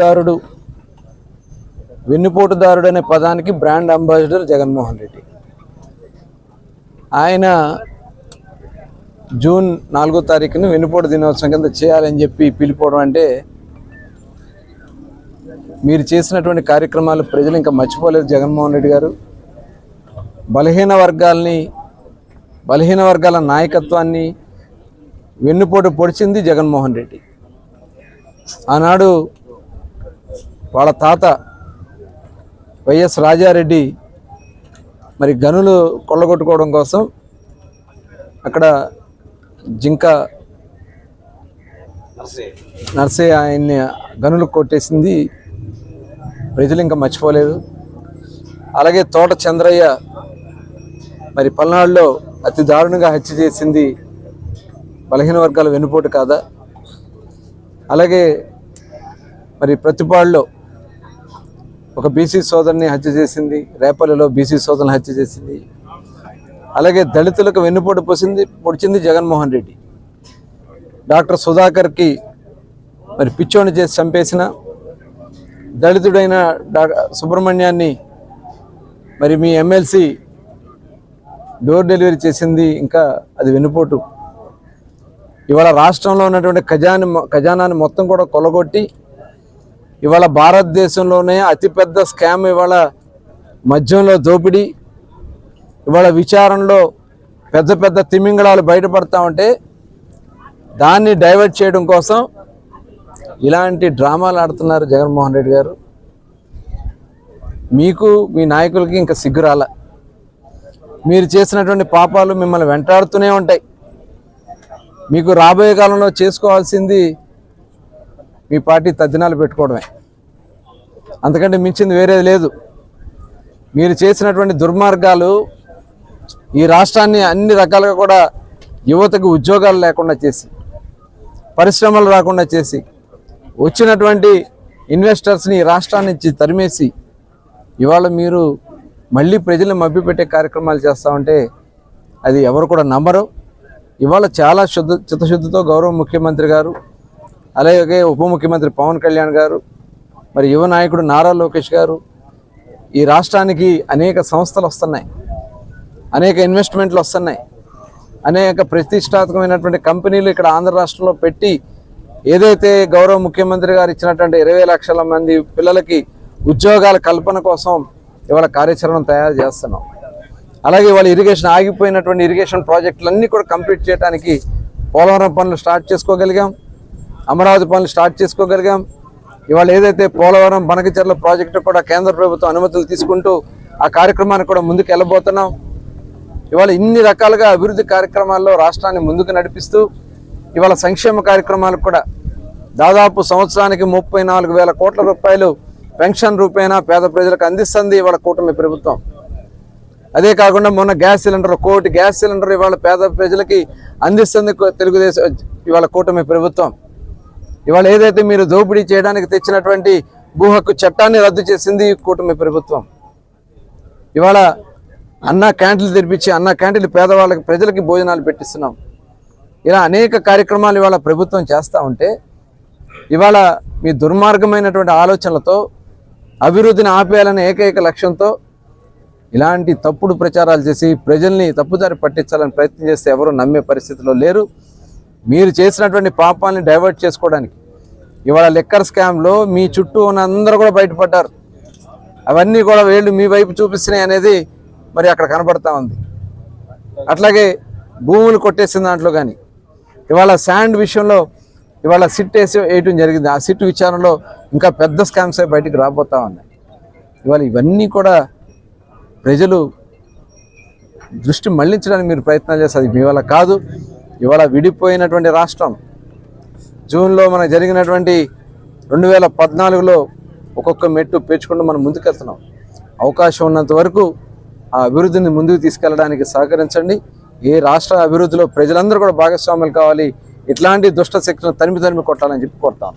దారుడు వెన్నుపోటుదారుడు అనే పదానికి బ్రాండ్ అంబాసిడర్ జగన్మోహన్ రెడ్డి. ఆయన జూన్ నాలుగో తారీఖున వెన్నుపోటు దినోత్సవం కింద చేయాలని చెప్పి పిలిపోవడం అంటే మీరు చేసినటువంటి కార్యక్రమాలు ప్రజలు ఇంకా మర్చిపోలేదు జగన్మోహన్ రెడ్డి గారు. బలహీన వర్గాల్ని బలహీన వర్గాల నాయకత్వాన్ని వెన్నుపోటు పొడిచింది జగన్మోహన్ రెడ్డి. ఆనాడు వాళ్ళ తాత వైఎస్ రాజారెడ్డి మరి గనులు కొల్లగొట్టుకోవడం కోసం అక్కడ జింక నర్సయ్య ఆయన్ని గనులు కొట్టేసింది. ప్రజలు ఇంకా మర్చిపోలేదు. అలాగే తోట చంద్రయ్య మరి పల్నాడులో అతి దారుణంగా హత్య చేసింది. బలహీన వర్గాల వెన్నుపోటు కాదా? అలాగే మరి ప్రతిపాడులో ఒక బీసీ సోదరుని హత్య చేసింది రేపల్లిలో బీసీ సోదరుని హత్య చేసింది. అలాగే దళితులకు వెన్నుపోటు పోసింది పొడిచింది జగన్మోహన్ రెడ్డి. డాక్టర్ సుధాకర్కి మరి పిచ్చోని చేసి చంపేసిన దళితుడైన డా సుబ్రహ్మణ్యాన్ని మరి మీ ఎమ్మెల్సీ డోర్ డెలివరీ చేసింది ఇంకా అది వెన్నుపోటు. ఇవాళ రాష్ట్రంలో ఉన్నటువంటి ఖజాని ఖజానాని మొత్తం కూడా కొలగొట్టి ఇవాళ భారతదేశంలోనే అతిపెద్ద స్కామ్ ఇవాళ మద్యంలో దోపిడీ. ఇవాళ విచారణలో పెద్ద పెద్ద తిమింగళాలు బయటపడతా ఉంటే దాన్ని డైవర్ట్ చేయడం కోసం ఇలాంటి డ్రామాలు ఆడుతున్నారు జగన్మోహన్ రెడ్డి గారు. మీకు మీ నాయకులకి ఇంకా సిగ్గురాల మీరు చేసినటువంటి పాపాలు మిమ్మల్ని వెంటాడుతూనే ఉంటాయి. మీకు రాబోయే కాలంలో చేసుకోవాల్సింది మీ పార్టీ తద్దినాలు పెట్టుకోవడమే. అంతకంటే మించింది వేరేది లేదు. మీరు చేసినటువంటి దుర్మార్గాలు ఈ రాష్ట్రాన్ని అన్ని రకాలుగా కూడా యువతకు ఉద్యోగాలు లేకుండా చేసి పరిశ్రమలు రాకుండా చేసి వచ్చినటువంటి ఇన్వెస్టర్స్ని రాష్ట్రాన్ని నుంచి తరిమేసి ఇవాళ మీరు మళ్ళీ ప్రజలను మభ్యపెట్టే కార్యక్రమాలు చేస్తూ ఉంటే అది ఎవరు కూడా నమ్మరు. ఇవాళ చాలా శుద్ధ చిత్తశుద్ధితో గౌరవ ముఖ్యమంత్రి గారు అలాగే ఉప ముఖ్యమంత్రి పవన్ కళ్యాణ్ గారు మరి యువ నాయకుడు నారా లోకేష్ గారు ఈ రాష్ట్రానికి అనేక సంస్థలు వస్తున్నాయి. అనేక ఇన్వెస్ట్మెంట్లు వస్తున్నాయి. అనేక ప్రతిష్టాత్మకమైనటువంటి కంపెనీలు ఇక్కడ ఆంధ్ర రాష్ట్రంలో పెట్టి ఏదైతే గౌరవ ముఖ్యమంత్రి గారు ఇచ్చినటువంటి ఇరవై లక్షల మంది పిల్లలకి ఉద్యోగాల కల్పన కోసం ఇవాళ కార్యాచరణ తయారు చేస్తున్నాం. అలాగే ఇవాళ ఇరిగేషన్ ఆగిపోయినటువంటి ఇరిగేషన్ ప్రాజెక్టులన్నీ కూడా కంప్లీట్ చేయడానికి పోలవరం పనులు స్టార్ట్ చేసుకోగలిగాం. అమరావతి పనులు స్టార్ట్ చేసుకోగలిగాం. ఇవాళ ఏదైతే పోలవరం బనకచర్ల ప్రాజెక్టు కూడా కేంద్ర ప్రభుత్వం అనుమతులు తీసుకుంటూ ఆ కార్యక్రమాన్ని కూడా ముందుకు వెళ్ళబోతున్నాం. ఇవాళ ఇన్ని రకాలుగా అభివృద్ధి కార్యక్రమాల్లో రాష్ట్రాన్ని ముందుకు నడిపిస్తూ ఇవాళ సంక్షేమ కార్యక్రమాలకు కూడా దాదాపు సంవత్సరానికి ముప్పై నాలుగు వేల కోట్ల రూపాయలు పెన్షన్ రూపేణా పేద ప్రజలకు అందిస్తుంది ఇవాళ కూటమి ప్రభుత్వం. అదే కాకుండా మొన్న గ్యాస్ సిలిండర్ కోటి గ్యాస్ సిలిండర్ ఇవాళ పేద ప్రజలకి అందిస్తుంది తెలుగుదేశం ఇవాళ కూటమి ప్రభుత్వం. ఇవాళ ఏదైతే మీరు దోపిడీ చేయడానికి తెచ్చినటువంటి భూ హక్కు చట్టాన్ని రద్దు చేసింది ఈ కూటమి ప్రభుత్వం. ఇవాళ అన్న క్యాంటీన్లు తెరిపించి అన్న క్యాంటీలు పేదవాళ్ళకి ప్రజలకి భోజనాలు పెట్టిస్తున్నాం. ఇలా అనేక కార్యక్రమాలు ఇవాళ ప్రభుత్వం చేస్తూ ఉంటే ఇవాళ మీ దుర్మార్గమైనటువంటి ఆలోచనలతో అభివృద్ధిని ఆపేయాలనే ఏకైక లక్ష్యంతో ఇలాంటి తప్పుడు ప్రచారాలు చేసి ప్రజల్ని తప్పుదారి పట్టించాలని ప్రయత్నం చేస్తే ఎవరు నమ్మే పరిస్థితిలో లేరు. మీరు చేసినటువంటి పాపాలని డైవర్ట్ చేసుకోవడానికి. ఇవాళ లెక్కర్ స్కామ్లో మీ చుట్టూ ఉన్న అందరూ కూడా బయటపడ్డారు. అవన్నీ కూడా వేళ్ళు మీ వైపు చూపిస్తున్నాయి అనేది మరి అక్కడ కనబడతా ఉంది. అట్లాగే భూములు కొట్టేసిన దాంట్లో కానీ ఇవాళ శాండ్ విషయంలో ఇవాళ సిట్ వేసి వేయటం జరిగింది. ఆ సిట్ విచారణలో ఇంకా పెద్ద స్కామ్స్ బయటికి రాబోతా ఉన్నాయి. ఇవాళ ఇవన్నీ కూడా ప్రజలు దృష్టి మళ్ళించడానికి మీరు ప్రయత్నాలు చేస్తారు మీ వల్ల కాదు. ఇవాళ విడిపోయినటువంటి రాష్ట్రం. జూన్లో మనకు జరిగినటువంటి రెండు వేల పద్నాలుగులో ఒక్కొక్క మెట్టు పేర్చుకుంటూ మనం ముందుకెళ్తున్నాం. అవకాశం ఉన్నంత వరకు ఆ అభివృద్ధిని ముందుకు తీసుకెళ్ళడానికి సహకరించండి. ఏ రాష్ట్ర అభివృద్ధిలో ప్రజలందరూ కూడా భాగస్వాములు కావాలి. ఇట్లాంటి దుష్ట శక్తులను తనిమి తనిమి కొట్టాలని చెప్పి కోరుతాను